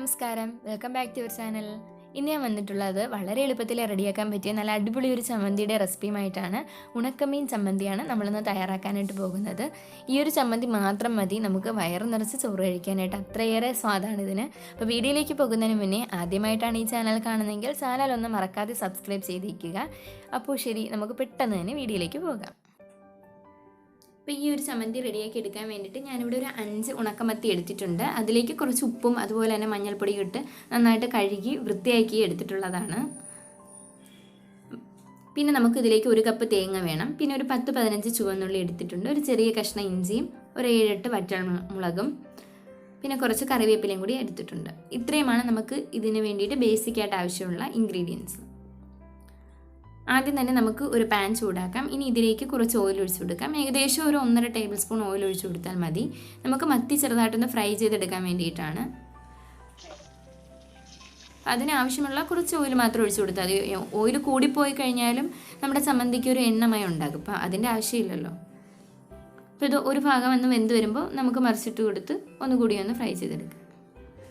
നമസ്കാരം. Welcome back to your channel ഇന്ന് ഞാൻ വന്നിട്ടുള്ളത് വളരെ എളുപ്പത്തിൽ റെഡിയാക്കാൻ പറ്റിയ നല്ല അടിപൊളി ഒരു ചമ്മന്തിയുടെ റെസിപ്പിയുമായിട്ടാണ്. ഉണക്കമീൻ ചമ്മന്തിയാണ് നമ്മളിന്ന് തയ്യാറാക്കാനായിട്ട് പോകുന്നത്. ഈ ഒരു ചമ്മന്തി മാത്രം മതി. നമുക്ക് വയറ് നിറച്ച് ചോറ് കഴിക്കാനായിട്ട് അത്രയേറെ സ്വാദാണ് ഇതിന്. അപ്പോൾ വീഡിയോയിലേക്ക് പോകുന്നതിന് മുന്നേ ആദ്യമായിട്ടാണ് ഈ ചാനൽ കാണുന്നതെങ്കിൽ ചാനൽ ഒന്ന് മറക്കാതെ സബ്സ്ക്രൈബ് ചെയ്തിരിക്കുക. അപ്പോൾ ശരി നമുക്ക് പെട്ടെന്ന് തന്നെ വീഡിയോയിലേക്ക് പോകാം. അപ്പോൾ ഈ ഒരു ചമ്മന്തി റെഡിയാക്കി എടുക്കാൻ വേണ്ടിയിട്ട് ഞാനിവിടെ ഒരു അഞ്ച് ഉണക്കമത്തി എടുത്തിട്ടുണ്ട്. അതിലേക്ക് കുറച്ച് ഉപ്പും അതുപോലെ തന്നെ മഞ്ഞൾപ്പൊടിയും ഇട്ട് നന്നായിട്ട് കഴുകി വൃത്തിയാക്കി എടുത്തിട്ടുള്ളതാണ്. പിന്നെ നമുക്ക് ഇതിലേക്ക് ഒരു കപ്പ് തേങ്ങ വേണം. പിന്നെ ഒരു പത്ത് പതിനഞ്ച് ചുവന്നുള്ളി എടുത്തിട്ടുണ്ട്. ഒരു ചെറിയ കഷ്ണം ഇഞ്ചിയും ഒരു ഏഴെട്ട് വറ്റമുളകും പിന്നെ കുറച്ച് കറിവേപ്പിലയും കൂടി എടുത്തിട്ടുണ്ട്. ഇത്രയുമാണ് നമുക്ക് ഇതിന് വേണ്ടിയിട്ട് ബേസിക്കായിട്ട് ആവശ്യമുള്ള ഇൻഗ്രീഡിയൻസ് ആദ്യം തന്നെ നമുക്ക് ഒരു പാൻ ചൂടാക്കാം. ഇനി ഇതിലേക്ക് കുറച്ച് ഓയിൽ ഒഴിച്ചു കൊടുക്കാം. ഏകദേശം ഒരു ഒന്നര ടേബിൾ സ്പൂൺ ഓയിൽ ഒഴിച്ചു കൊടുത്താൽ മതി. നമുക്ക് മത്തി ചെറുതായിട്ടൊന്ന് ഫ്രൈ ചെയ്തെടുക്കാൻ വേണ്ടിയിട്ടാണ്. അതിനാവശ്യമുള്ള കുറച്ച് ഓയിൽ മാത്രം ഒഴിച്ചു കൊടുത്താൽ മതി. ഓയിൽ കൂടിപ്പോയി കഴിഞ്ഞാലും നമ്മുടെ ചമ്മന്തിക്ക് ഒരു എണ്ണമയം ഉണ്ടാകും. അപ്പോൾ അതിന്റെ ആവശ്യമില്ലല്ലോ. അപ്പോൾ ഇത് ഒരു ഭാഗം ഒന്ന് വെന്ത് വരുമ്പോൾ നമുക്ക് മറിച്ചിട്ട് കൊടുത്ത് ഒന്നുകൂടി ഒന്ന് ഫ്രൈ ചെയ്തെടുക്കാം.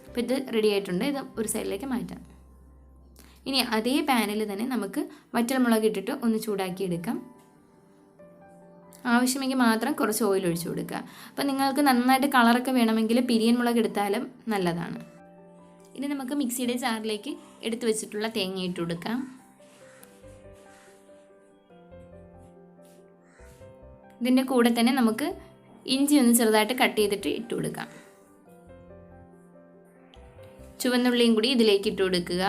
അപ്പോൾ ഇത് റെഡി ആയിട്ടുണ്ട്. ഇത് ഒരു സൈഡിലേക്ക് മാറ്റാം. ഇനി അതേ പാനിൽ തന്നെ നമുക്ക് വറ്റൽമുളക് ഇട്ടിട്ട് ഒന്ന് ചൂടാക്കി എടുക്കാം ആവശ്യമെങ്കിൽ മാത്രം കുറച്ച് ഓയിൽ ഒഴിച്ചു കൊടുക്കുക. അപ്പോൾ നിങ്ങൾക്ക് നന്നായിട്ട് കളറൊക്കെ വേണമെങ്കിൽ പിരിയൻ മുളക് എടുത്താലും നല്ലതാണ്. ഇനി നമുക്ക് മിക്സിയുടെ ജാറിലേക്ക് എടുത്തു വെച്ചിട്ടുള്ള തേങ്ങ ഇട്ട് കൊടുക്കാം. ഇതിന്റെ കൂടെ തന്നെ നമുക്ക് ഇഞ്ചി ഒന്ന് ചെറുതായിട്ട് കട്ട് ചെയ്തിട്ട് ഇട്ട് കൊടുക്കാം. ചുവന്നുള്ളിയും കൂടി ഇതിലേക്ക് ഇട്ട് കൊടുക്കുക.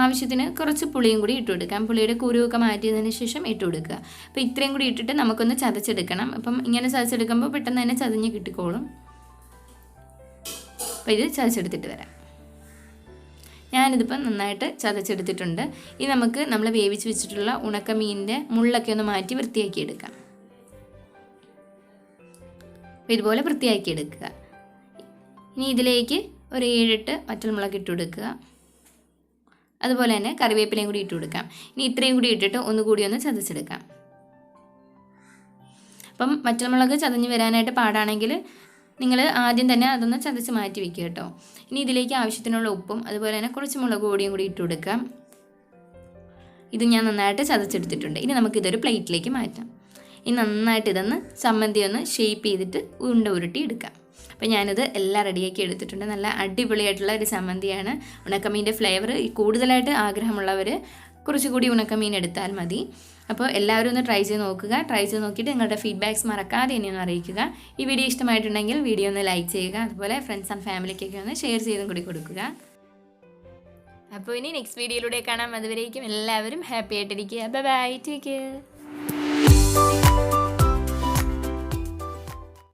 ആവശ്യത്തിന് കുറച്ച് പുളിയും കൂടി ഇട്ട് കൊടുക്കാം പുളിയുടെ കുരുവൊക്കെ മാറ്റിയതിന് ശേഷം ഇട്ട് കൊടുക്കുക. അപ്പോൾ ഇത്രയും കൂടി ഇട്ടിട്ട് നമുക്കൊന്ന് ചതച്ചെടുക്കണം. അപ്പം ഇങ്ങനെ ചതച്ചെടുക്കുമ്പോൾ പെട്ടെന്ന് തന്നെ ചതഞ്ഞ് കിട്ടിക്കോളും. അപ്പോൾ ഇത് ചതച്ചെടുത്തിട്ട് വരാം. ഞാനിതിപ്പോൾ നന്നായിട്ട് ചതച്ചെടുത്തിട്ടുണ്ട്. ഇനി നമുക്ക് നമ്മൾ വേവിച്ച് വെച്ചിട്ടുള്ള ഉണക്കമീനിന്റെ മുള്ളൊക്കെ ഒന്ന് മാറ്റി വൃത്തിയാക്കി എടുക്കാം. അപ്പോൾ ഇതുപോലെ വൃത്തിയാക്കി എടുക്കുക. ഇനി ഇതിലേക്ക് ഒരു ഏഴെട്ട് വറ്റൽമുളക് ഇട്ട് കൊടുക്കുക. അതുപോലെ തന്നെ കറിവേപ്പിലയും കൂടി ഇട്ട് കൊടുക്കാം. ഇനി ഇത്രയും കൂടി ഇട്ടിട്ട് ഒന്നുകൂടി ഒന്ന് ചതച്ചെടുക്കാം. അപ്പം വറ്റൽമുളക് ചതഞ്ഞ് വരാനായിട്ട് പാടാണെങ്കിൽ നിങ്ങൾ ആദ്യം തന്നെ അതൊന്ന് ചതച്ച് മാറ്റി വെക്കുക കേട്ടോ. ഇനി ഇതിലേക്ക് ആവശ്യത്തിനുള്ള ഉപ്പും അതുപോലെ തന്നെ കുറച്ച് മുളക് പൊടിയും കൂടി ഇട്ട് കൊടുക്കാം. ഇത് ഞാൻ നന്നായിട്ട് ചതച്ചെടുത്തിട്ടുണ്ട്. ഇനി നമുക്കിതൊരു പ്ലേറ്റിലേക്ക് മാറ്റാം. ഇനി നന്നായിട്ട് ഇതൊന്ന് ചമ്മന്തി ഒന്ന് ഷേപ്പ് ചെയ്തിട്ട് ഉണ്ട ഉരുട്ടി എടുക്കാം. അപ്പോൾ ഞാനിത് എല്ലാം റെഡിയാക്കി എടുത്തിട്ടുണ്ട്. നല്ല അടിപൊളിയായിട്ടുള്ള ഒരു ചമ്മന്തിയാണ്. ഉണക്കമീന്റെ ഫ്ലേവർ കൂടുതലായിട്ട് ആഗ്രഹമുള്ളവർ കുറച്ചുകൂടി ഉണക്കമീൻ എടുത്താൽ മതി. അപ്പോൾ എല്ലാവരും ഒന്ന് ട്രൈ ചെയ്ത് നോക്കുക. ട്രൈ ചെയ്ത് നോക്കിയിട്ട് നിങ്ങളുടെ ഫീഡ്ബാക്ക്സ് മറക്കാതെ എന്നെ ഒന്ന് അറിയിക്കുക. ഈ വീഡിയോ ഇഷ്ടമായിട്ടുണ്ടെങ്കിൽ വീഡിയോ ഒന്ന് ലൈക്ക് ചെയ്യുക. അതുപോലെ ഫ്രണ്ട്സ് ആൻഡ് ഫാമിലിക്കൊക്കെ ഒന്ന് ഷെയർ ചെയ്തും കൂടി കൊടുക്കുക. അപ്പോൾ ഇനി നെക്സ്റ്റ് വീഡിയോയിലൂടെ കാണാം. അതുവരേക്കും എല്ലാവരും ഹാപ്പി ആയിട്ടിരിക്കുക. Bye bye take care